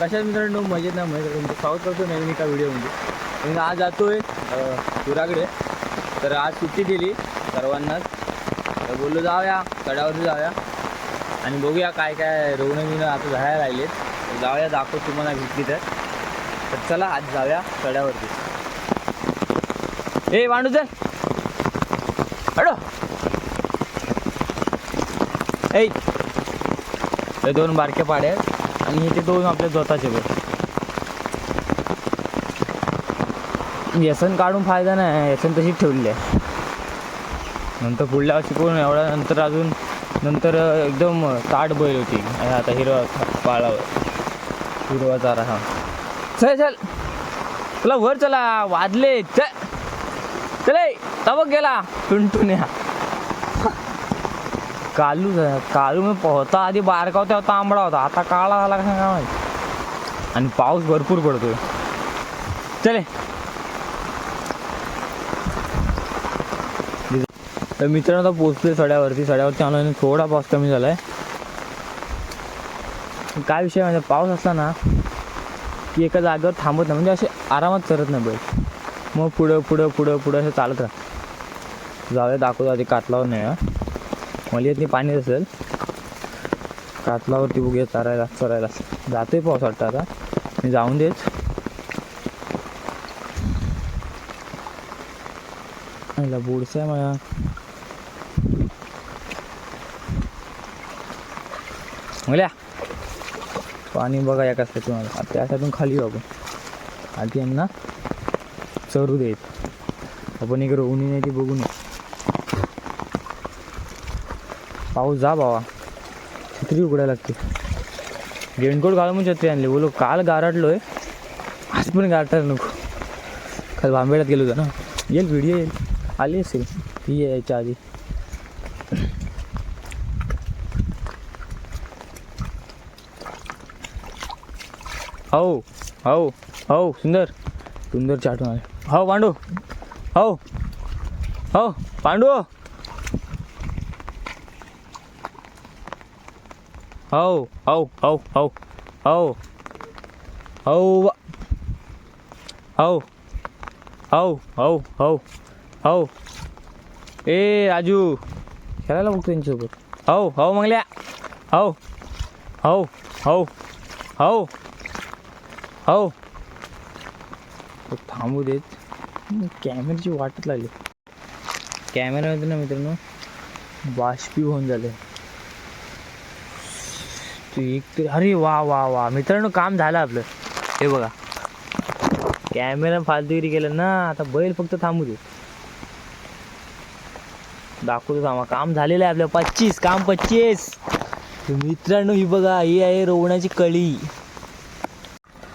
कशा मित्रांनो मजेत ना? मजेत. तुमचं स्वागत करतो नवीन एका व्हिडिओमध्ये मी आज जातोय पुराकडे तर आज सुट्टी दिली सर्वांनाच. तर बोललो जाऊया गडावरती जाऊया. आणि बघूया काय काय रोवणं आता जायला राहिलेत जाऊया दाखव तुम्हाला भेटली तर तर चला आज जाऊया कड्यावरती ए मांडू चल अडो! ऐ! हे दोन बारके पाड्या आणि हे ते दोन आपले स्वतःचे बघ. व्यसन काढून फायदा नाही व्यसन तशीच ठेवली आहे. नंतर पुढल्या वर्षी कोण एवढ्या नंतर अजून नंतर एकदम ताट बैल होती. आता हिरवा पाळावर. हिरवा चारा हा. चल चल. तुला वर चला वाजले. चल. चले तबक गेला. टुनटुन्या. कालू कालू मी होता आधी बारका होता होता आंबडा होता आता काळा झाला का काय माहिती आणि पाऊस भरपूर पडतोय. चले. तर मित्रांनो आता पोचले सड्यावरती. सड्यावरती आणून थोडा पाऊस कमी झालाय. काय विषय म्हणजे पाऊस असला ना की एका जागेवर थांबत नाही. म्हणजे असे आरामात करत नाही बैल. मग पुढं पुढं पुढं पुढं असं चालत राहा जाऊया दाखवतो आधी कातलावर नाही मला येत नाही पाणी असेल. कातलावरती बघूया चरायला चरायला. जातोय पाऊस वाटतं आता. मी जाऊन देत. आईला बुडसा आहे माझ्या म्हणल्या पाणी बघा या कसं तुम्हाला. आता त्याच्यातून खाली येऊ आपण. आधी यांना चरू देत. आपण एक रोवणी नाही ती बघून नये पाऊस जा बाबा छत्री उघडायला लागते रेनकोट घालून पण छत्री आणली. बोलो काल गारटलोय आज पण गारटायला नको. काल बांबेड्यात गेलो होतो ना. येईल व्हिडिओ येईल. आली असेल. ती यायच्या आधी. हो हो हो सुंदर. सुंदर चाटून आले. हो पांडू. हो हो पांडू. हो हो हो हो हो हो हो हो हो हो हो ए राजू खेळायला बघतो त्यांच्यासोबत हो हो मंगल्या हो हो हो हो हो थांबू देत कॅमेऱ्याची वाटत लागली कॅमेरामध्ये ना मित्रांनो बाष्पी होऊन झाले तू एक तरी अरे वा वा वा. मित्रांनो काम झालं आपलं. हे बघा. कॅमेरा फालतुगिरी केलं ना आता बैल फक्त थांबू दे. दाखवतो थांबा. काम झालेलं आहे आपलं. पच्चीस काम पच्चीस. मित्रांनो ही बघा ही आहे रोवण्याची कळी.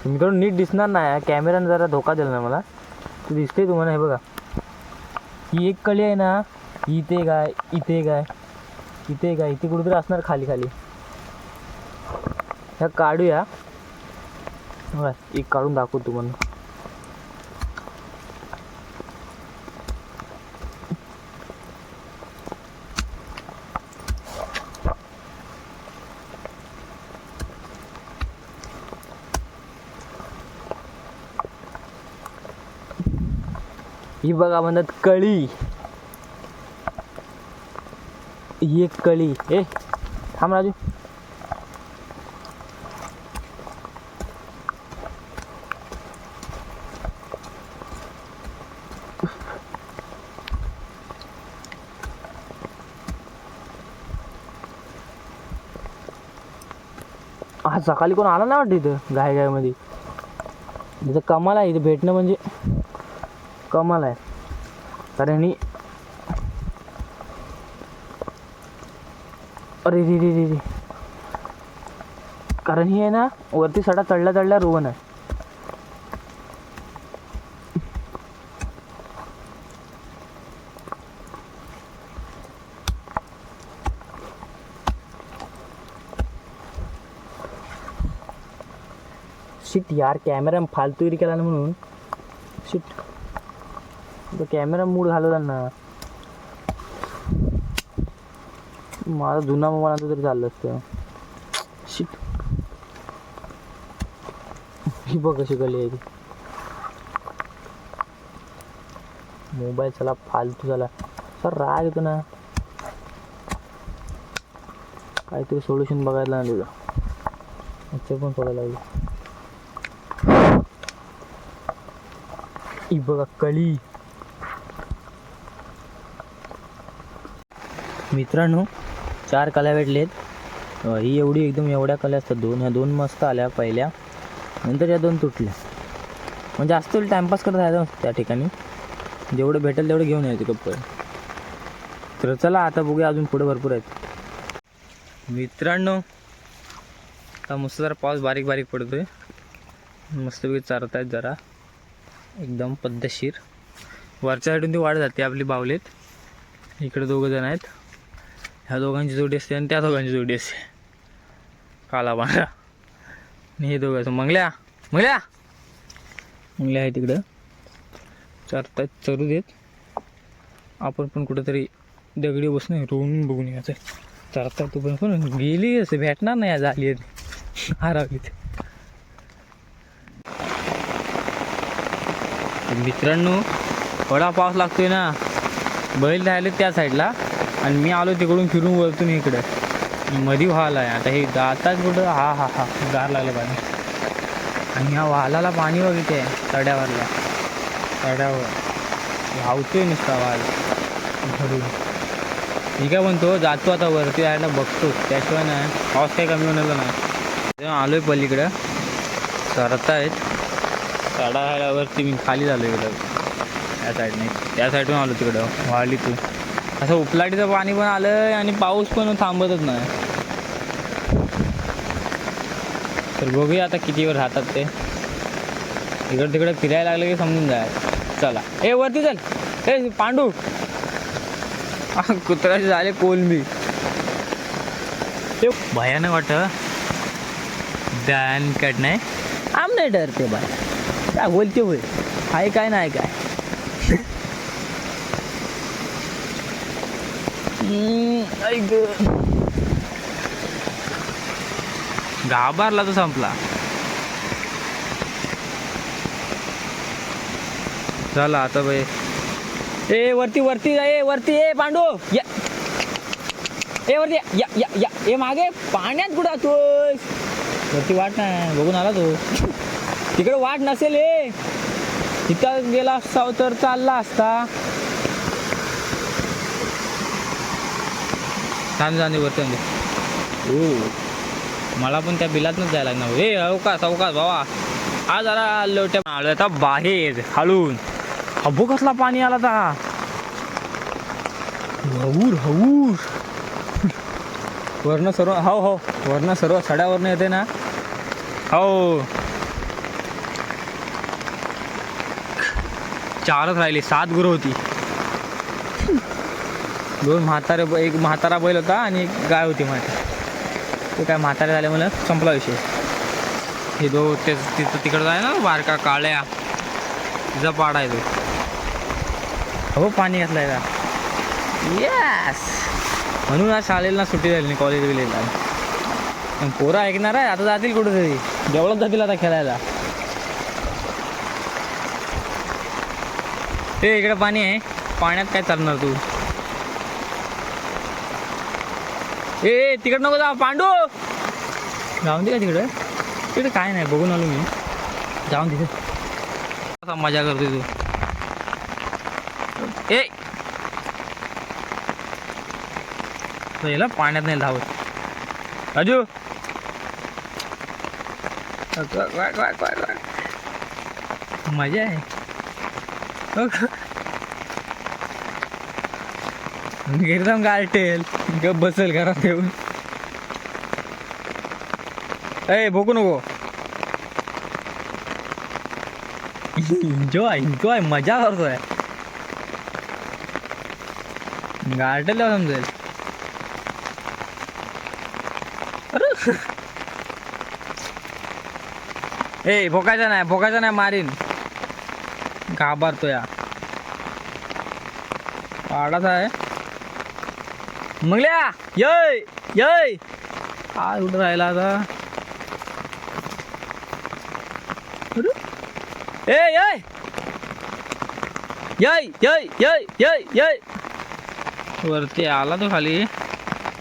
मित्रांनो नीट दिसणार नाही कॅमेरानं जरा धोका दिला ना मला. ते दिसते तुम्हाला हे बघा. ही एक कळी आहे ना इथे काय इथे काय इथे काय इथे कुठेतरी असणार खाली खाली. ह्या काढूया. बघा एक काढून दाखवू तुम्हाला. ही बघा म्हणतात कळी. ही एक कळी. ए थांब राजू. हा सकाळी कोण आला ना वाटतं इथं गाय गायमध्ये इथं कमाल आहे इथं भेटणं म्हणजे कमाल आहे. कारण ही अरे रे रे रे रे. कारण ही आहे ना वरती सडा चढल्या चढल्या रोवन आहे. शिट यार कॅमेरा फालतुगिरी केला ना म्हणून. शिट तो कॅमेरा मूड घालवला ना. माझा जुना मोबाईल आता तरी चाललं असतं. शिट ही बघ कशी गली आहे ती. मोबाईल चला फालतू झाला. सर राग येतो ना. काहीतरी सोल्युशन बघायला नाही तुझं. अच्छा पण सोडायला लागलं? ही बघा कळी मित्रांनो चार कल्या भेटलेत. ही एवढी एकदम एवढ्या कल्या असतात. दोन ह्या दोन मस्त आल्या पहिल्या. नंतर या दोन तुटल्या. म्हणजे जास्त वेळ टाईमपास करत आहे त्या ठिकाणी. जेवढं भेटेल तेवढं घेऊन यायचं कप्पल तर चला आता बघूया अजून पुढे भरपूर आहेत. मित्रांनो आता मस्त जरा पाऊस बारीक बारीक पडतोय. मस्तपैकी चारत आहेत जरा. एकदम पद्धतशीर. वरच्या साईडून ती वाढ जाते आपली बावलेत. इकडे दोघं जण आहेत. ह्या दोघांची जोडी असते आणि त्या दोघांची जोडी असते. काला बांगडा. आणि हे दोघं असं मंगल्या. मंगल्या! मंगल्या आहे तिकडं चरता चरू देत. आपण पण कुठंतरी दगडी बसून रोवून बघून यायचं चरता तू पण पण गेली असं भेटणार नाही आज आली हरावलीत मित्रांनो थोडा पाऊस लागतोय ना. बैल राहिले त्या साईडला. आणि मी आलो तिकडून फिरून वरतून इकडं. मधी व्हाल आहे. आता हे आताच कुठं? हा हा हा. गार लागलं पाणी. आणि ह्या वालाला पाणी वगैरे आहे तड्यावरला. तड्यावर. धावतोय नुसता वाल. भरून मी काय म्हणतो जातो आता वरती यायला बघतो. त्याशिवाय नाही पाऊस काही कमी होणार नाही. तेव्हा आलोय पलीकडं. सरतायत चढायलावरती मी खाली झालो इकडं. त्या साईडने त्या साईडून आलो तिकडं. वालीतून असं उपलाटीचं पाणी पण आलं आणि पाऊस पण थांबतच नाही. तर बघूया आता किती वेळ राहतात ते. इकडं तिकडे फिरायला लागलं की समजून जाय. चला. ए वरती चल. ए पांडू. हा, कुत्र्याचे झाले कोलंबी. ते भयानक वाटत. डॅन कट नाही. आम नाही डरते बाय काय बोलते होय आहे काय नाही काय. ऐक. घाबरला तो संपला. झाला आता बाई. ए वरती वरती जा, ए वरती ए पांडू. या. ए वरती या, या या. ए मागे. पाण्यात कुठं तोय वरती वाट नाही. बघून आला तो. तिकडे वाट नसेल ए तिथं गेला असता तर चालला असता. छान जाणे वरती ओ मला पण त्या बिलातनंच जायला लागणार. ए अवकाश अवकाश भावा. हा जरा लोट्या आलो आता बाहेर हळून अबो कसला पाणी आला ता हऊर हऊर. वरनं सर्व हो हो. वरनं सर्व सड्यावरनं येते ना. हो. चारच राहिली सात गुरु होती. दोन म्हातारे एक म्हातारा बैल होता आणि एक गाय होती माझी. ते काय म्हातारे झाले मला संपला विषय. हे दो ते तिथं तिकडं आहे ना बारका काळ्या तिचा पाडा आहे तो. हो पाणी घातलंय का? येस म्हणून आज शाळेला सुट्टी झाली नाही कॉलेज विलेजला पण पोरं ऐकणार आहे आता जातील कुठेतरी. जवळच जातील आता खेळायला. ते इकडे पाणी आहे. पाण्यात काय चालणार तू? ए तिकड तिकडं नको जा पांडू! जाऊन दे का तिकडे? तिकडे काय नाही बघून आलो मी. जाऊन तिथे कसा मजा करतोय तू. ए! याला पाण्यात नाही धावत. राजू! मजा आहे. एकदम गारटेल गप बसेल घरात येऊन. ए भोकू नको. एन्जॉय एन्जॉय मजा करतोय. गार्टल समजेल. अरे. ए भोकायचा नाही भोकायचा नाही मारीन. घाबरतो या पाडाच आहे. मंगल्या येय येय. आज कुठं राहिला आता. ए यय. यय यय यय यय यय. वरती आला तो खाली.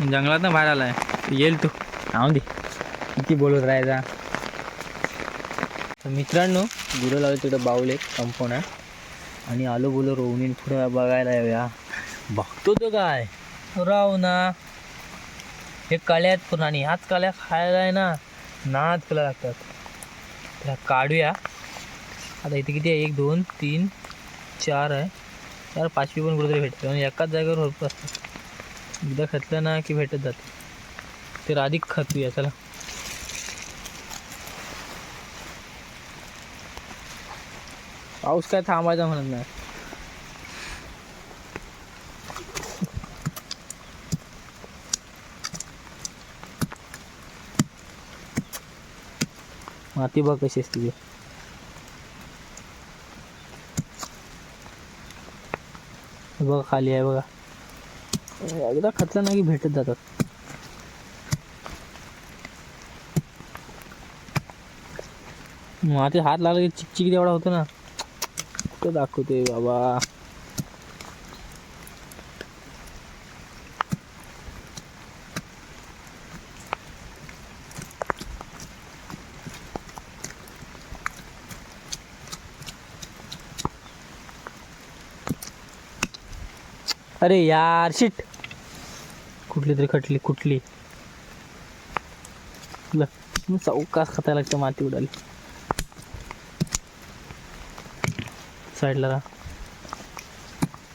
जंगलात बाहेर आलाय. येईल तू. राहू दे. किती बोलत राहायचा. तर मित्रांनो गुरं लावले तिकडे बाऊल एक कंपाऊंड आहे आणि आलो बोलो रोवणी पुढे बघायला येऊया. बघतो तो काय? राव ना. हे काळ्या आहेत पण आणि ह्याच काळ्या खायला आहे ना नाद केला लागतात. त्याला काढूया. आता इथे किती आहे? एक दोन तीन चार आहे. चार पाचवी पण कुठेतरी भेटते. आणि एकाच जागेवर भरपूर असतात. एकदा खतलं ना की भेटत जाते. तर अधिक खतूया चला. पाऊस काय थांबायचा म्हणत नाही माती बघ कशी असते बघा खाली आहे बघा एकदा खतलं नाही भेटत जातात माती हात लागला की चिकचिक एवढा होतो ना। कुठं दाखवते बाबा. अरे यार शिट कुठली तरी खटली कुठली? चौकास खाता लागतं माती उडाली. साईडला राहा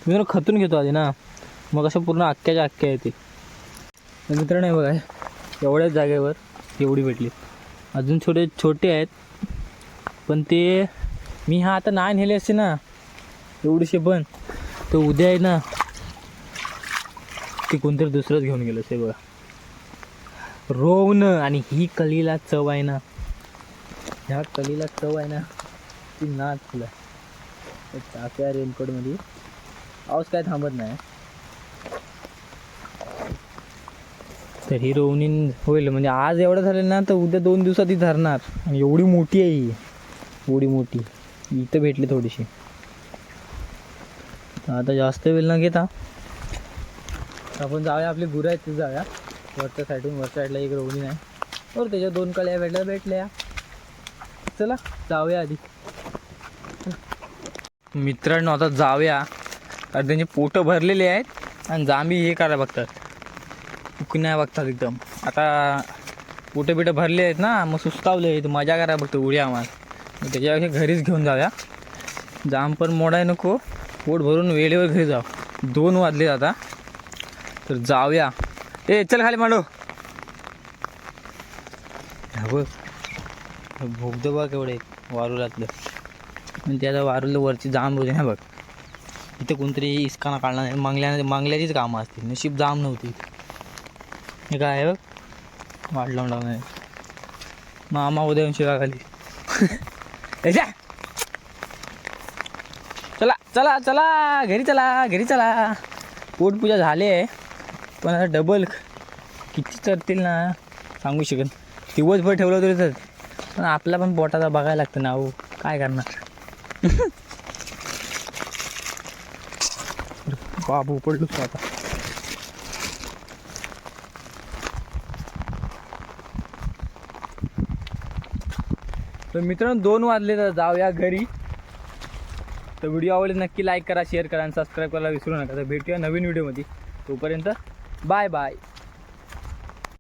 मी जरा खतून घेतो आधी ना. मग असं पूर्ण अख्ख्याच्या अख्ख्या येते मित्र नाही बघा एवढ्याच जागेवर एवढी भेटली. अजून छोटे छोटे आहेत. पण ते मी हा आता नाही नेले असते ना एवढीशे पण तो उद्या आहे ना ते कोणतरी दुसरंच घेऊन गेलं ते बघा. रोवणं आणि ही कलीला चव आहे ना. ह्या कलीला चव आहे ना ती नाच तुला चाक्या रेनकोटमध्ये पाऊस काय थांबत नाही. तर ही रोवणी होईल. म्हणजे आज एवढं झालं ना तर उद्या दोन दिवसात ती धरणार. आणि एवढी मोठी आहे ही. एवढी मोठी. इथं भेटली थोडीशी. आता जास्त वेळ न घेता आपण जाऊया आपली गुरं आहेत तिथे जाऊया. वरच्या साईडून वरच्या साईडला एक रोवणी नाही. बरं त्याच्या दोन कळ्या भेटल्या भेटल्या. चला जाऊया आधी. मित्रांनो आता जाऊया. कारण त्यांचे पोटं भरलेले आहेत आणि जांभी हे करायला बघतात. उकण्या बघतात एकदम. आता पोटं बिटं भरले आहेत ना मग सुस्तावले आहेत. मजा करायला बघतो उड्या आम्हाला. मग त्याच्यापेक्षा घरीच घेऊन जाऊया. जाम पण मोडाय नको. पोट भरून वेळेवर घरी जाऊ. दोन वाजले आता. तर जाऊया. ए चल खाली मांडो. बघ. भोगदं बघ केवढे वारुलातलं. म्हणजे आणि त्याचा वारूला वरची जाम होते ना बघ. इथं कोणतरी इस्काना काढला नाही. मंगल्या मंगल्याचीच कामं असतील. नशीब जाम नव्हती हे काय आहे बघ? वाट लावून लावून मामा उद्या येऊन शिवा खाली चला चला चला. घरी चला घरी चला. पोटपूजा झाली आहे. पण आता डबल किती चरतील ना? सांगू शकत दिवसभर ठेवलं तरी तर पण आपला पण पोटाचा बघायला लागतं ना अहो. काय करणार? बाबू पडलो आता. तर मित्रांनो दोन वाजले तर जाऊया घरी. तर व्हिडिओ आवडले नक्की लाईक करा शेअर करा आणि सबस्क्राईब करायला विसरू नका. तर भेटूया नवीन व्हिडिओमध्ये. तोपर्यंत बाय बाय.